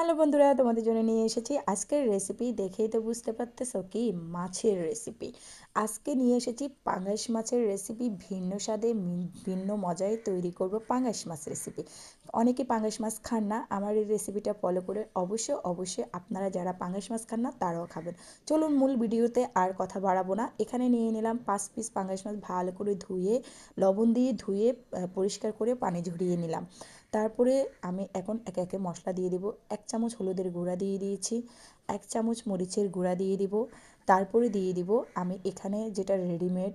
Hello বন্ধুরা, তোমাদের জন্য নিয়ে এসেছি আজকের রেসিপি দেখেই তো বুঝতে পারতেছো কি মাছের রেসিপি আজকে নিয়ে এসেছি পাঙ্গাস মাছের রেসিপি ভিন্ন স্বাদে ভিন্ন মজায় তৈরি করব পাঙ্গাস মাছ রেসিপি অনেকে পাঙ্গাস মাছ খান না, আমার এই রেসিপিটা ফলো করে অবশ্যই অবশ্যই আপনারা যারা পাঙ্গাস মাছ খান না, তারাও খাবেন। চলুন মূল ভিডিওতে আর কথা বাড়াবো না। এখানে নিয়ে নিলাম পাঁচ পিস পাঙ্গাস মাছ ভালো করে ধুয়ে, লবণ দিয়ে ধুয়ে পরিষ্কার করে পানি ঝরিয়ে নিলাম। তারপরে আমি এখন একে একে মশলা দিয়ে দেবো। এক চামচ হলুদের গুঁড়া দিয়ে দিয়েছি, এক চামচ মরিচের গুঁড়া দিয়ে দিব। তারপরে দিয়ে দিব আমি এখানে যেটা রেডিমেড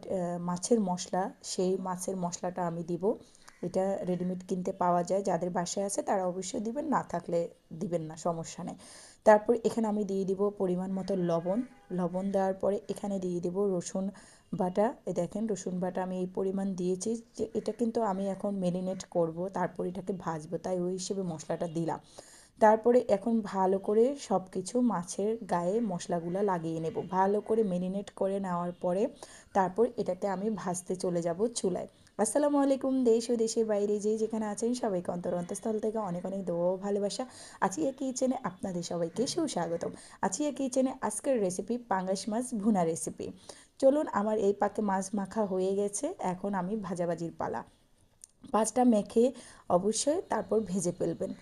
মাছের মশলা, সেই মাছের মশলাটা আমি দিব। এটা রেডিমেড কিনতে পাওয়া যায়, যাদের বাসায় আছে তারা অবশ্যই দিবেন, না থাকলে দিবেন না, সমস্যা নেই। তারপর এখানে আমি দিয়ে দিব পরিমাণ মতো লবণ। লবণ দেওয়ার পরে এখানে দিয়ে দিব রসুন বাটা, এ দেখেন রসুন বাটা আমি এই পরিমাণ দিয়েছি যে এটা কিন্তু আমি এখন মেরিনেট করব, তারপর এটাকে ভাজবো, তাই ওই হিসেবে মশলাটা দিলাম। তারপরে এখন ভালো করে সব কিছু মাছের গায়ে মশলাগুলো লাগিয়ে নেব। ভালো করে মেরিনেট করে নেওয়ার পরে তারপর এটাকে আমি ভাজতে চলে যাব চুলায়। আসসালামু আলাইকুম, দেশ ও দেশের বাইরে যে যেখানে আছেন সবাইকে অন্তর অন্তঃস্থল থেকে অনেক অনেক দো ভালোবাসা। আছি আচিয়া কিচেনে আপনাদের সবাইকে সুস্বাগতম। আচিয়া কিচেনে আজকের রেসিপি পাঙ্গাস মাছ ভুনা রেসিপি চলুন আমার এই পাকে মাছ মাখা হয়ে গেছে, এখন আমি ভাজাভাজির পালা। পাঁচটা মেখে অবশ্যই তারপর ভেজে ফেলবেন।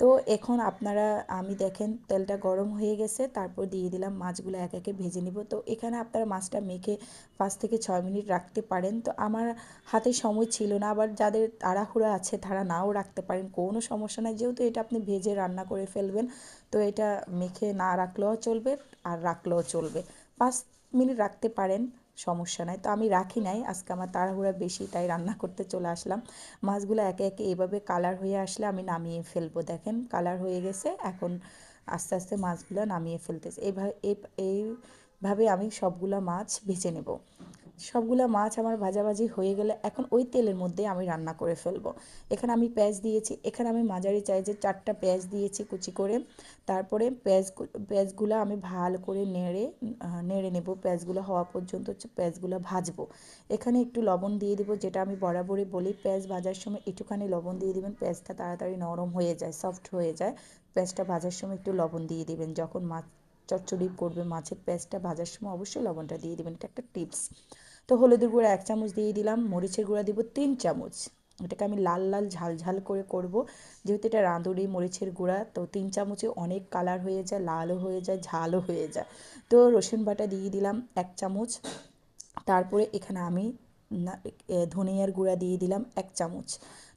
তো এখন আপনারা, আমি দেখেন তেলটা গরম হয়ে গেছে, তারপর দিয়ে দিলাম মাছগুলো এক একে ভেজে নিব। তো এখানে আপনারা মাছটা মেখে পাঁচ থেকে ছয় মিনিট রাখতে পারেন। তো আমার হাতে সময় ছিল না, আবার যাদের তাড়াহুড়া আছে তারা নাও রাখতে পারেন, কোনো সমস্যা নাই। যেহেতু এটা আপনি ভেজে রান্না করে ফেলবেন, তো এটা মেখে না রাখলেও চলবে আর রাখলেও চলবে। পাঁচ মিনিট রাখতে পারেন, সমস্যা নাই। তো আমি রাখি নাই, আজকে আমার তাড়াহুড়া বেশি, তাই রান্না করতে চলে আসলাম। মাছগুলো একে একে এভাবে কালার হয়ে আসলে আমি নামিয়ে ফেলব, দেখেন। কালার হয়ে গেছে, এখন আস্তে আস্তে মাছগুলো নামিয়ে ফেলতেছে। এইভাবে এইভাবে আমি সবগুলো মাছ ভেজে নেব। সবগুলো মাছ আমার ভাজাভাজি হয়ে গেলে এখন ওই তেলের মধ্যে আমি রান্না করে ফেলব। এখানে আমি পেঁয়াজ দিয়েছি, এখানে আমি মাঝারি যে চারটা পেঁয়াজ দিয়েছি কুচি করে। তারপরে পেঁয়াজ পেঁয়াজগুলো আমি ভালো করে নেড়ে নেড়ে নেব। পেঁয়াজগুলো হওয়া পর্যন্ত হচ্ছে পেঁয়াজগুলো ভাজবো। এখানে একটু লবণ দিয়ে দিব, যেটা আমি বরাবরই বলি, পেঁয়াজ ভাজার সময় একটুখানি লবণ দিয়ে দিবেন, পেঁয়াজটা তাড়াতাড়ি নরম হয়ে যায় সফট হয়ে যায়। পেঁয়াজটা ভাজার সময় একটু লবণ দিয়ে দিবেন। যখন মাছ চচ্চড়ি করবে মাছের পেঁয়াজটা ভাজার সময় অবশ্যই লবণটা দিয়ে দেবেন। এটা একটা টিপস তো হলুদের গুঁড়া এক চামচ দিয়ে দিলাম, মরিচের গুঁড়া দিব তিন চামচ। এটাকে আমি লাল লাল ঝাল ঝাল করে করব। যেহেতু এটা রাঁধুনি মরিচের গুঁড়া, তো তিন চামচে অনেক কালার হয়ে যায়, লালও হয়ে যায়, ঝালও হয়ে যায়। তো রসুন বাটা দিয়ে দিলাম এক চামচ। তারপরে এখানে আমি ধনিয়ার গুঁড়া দিয়ে দিলাম এক চামচ।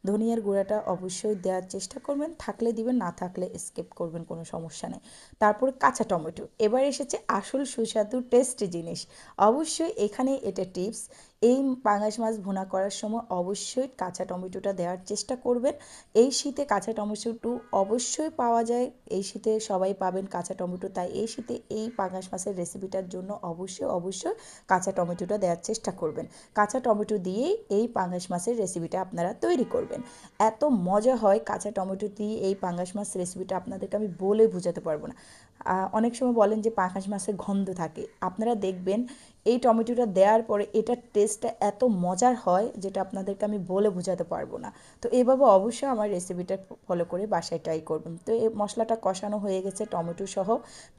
ধনিয়ার গুঁড়াটা অবশ্যই দেওয়ার চেষ্টা করবেন, থাকলে দিবেন, না থাকলে স্কিপ করবেন, কোনো সমস্যা নেই। তারপর কাঁচা টমেটো, এবার এসেছে আসল সুস্বাদু টেস্টি জিনিস। অবশ্যই এখানে এটা টিপস এই পাঙাশ মাছ ভুনা করার সময় অবশ্যই কাঁচা টমেটোটা দেওয়ার চেষ্টা করবেন। এই শীতে কাঁচা টমেটো অবশ্যই পাওয়া যায়। এই শীতে সবাই পাবেন কাঁচা টমেটো, তাই এই শীতে এই পাঙাশ মাছের রেসিপিটার জন্য অবশ্যই অবশ্যই কাঁচা টমেটোটা দেওয়ার চেষ্টা করবেন। কাঁচা টমেটো দিয়েই এই পাঙাশ মাছের রেসিপিটা আপনারা তৈরি করবেন। এত মজা হয় কাঁচা টমেটো দিয়ে এই পাঙ্গাস মাছ রেসিপিটা আপনাদেরকে আমি বলে বোঝাতে পারব না। অনেক সময় বলেন যে পাঙ্গাস মাছের গন্ধ থাকে। আপনারা দেখবেন এই টমেটোটা দেওয়ার পরে এটার টেস্টটা এত মজার হয় যেটা আপনাদেরকে আমি বলে বোঝাতে পারব না। তো এইভাবে অবশ্যই আমার রেসিপিটা ফলো করে বাসায় ট্রাই করবেন। তো এই মশলাটা কষানো হয়ে গেছে টমেটো সহ,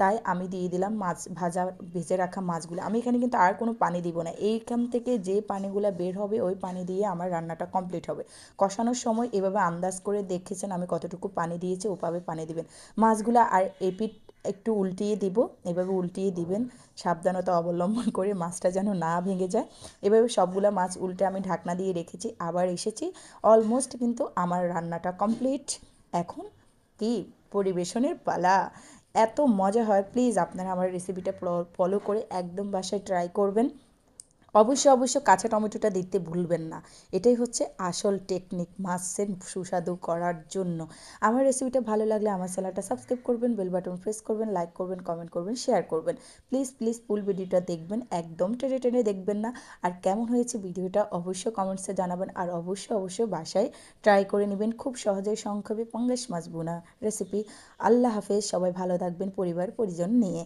তাই আমি দিয়ে দিলাম মাছ, ভাজা, ভেজে রাখা মাছগুলো। আমি এখানে কিন্তু আর কোনো পানি দিব না। এইখান থেকে যে পানিগুলো বের হবে, ওই পানি দিয়ে আমার রান্নাটা কমপ্লিট হবে। কষানোর সময় এভাবে আন্দাজ করে দেখেছেন আমি কতটুকু পানি দিয়েছি, ওভাবে পানি দিবেন। মাছগুলো আর এপিট একটু উল্টিয়ে দিব। এভাবে উল্টিয়ে দিবেন। সাবধানতা অবলম্বন করে মাছটা যেন না ভেঙে যায়। এভাবে সবগুলো মাছ উল্টে আমি ঢাকনা দিয়ে রেখেছি। আবার এসেছি। অলমোস্ট কিন্তু আমার রান্নাটা কমপ্লিট এখন কি পরিবেশনের পালা। এত মজা হয়। প্লিজ আপনারা আমার রেসিপিটা ফলো করে একদম বাসায় ট্রাই করবেন। অবশ্যই অবশ্যই কাঁচা টমেটোটা দিতে ভুলবেন না। এটাই হচ্ছে আসল টেকনিক মাছের সুস্বাদু করার জন্য। আমার রেসিপিটা ভালো লাগলে আমার চ্যানেলটা সাবস্ক্রাইব করবেন বেল বাটন প্রেস করবেন লাইক করবেন কমেন্ট করবেন শেয়ার করবেন। প্লিজ প্লিজ ফুল ভিডিওটা দেখবেন, একদম টেনে টেনে দেখবেন না। আর কেমন হয়েছে ভিডিওটা অবশ্যই কমেন্টসে জানাবেন। আর অবশ্যই অবশ্যই বাসায় ট্রাই করে নেবেন খুব সহজেই সংক্ষেপে পঙ্গাস মাছ বোনা রেসিপি আল্লাহ হাফেজ, সবাই ভালো থাকবেন পরিবার পরিজন নিয়ে।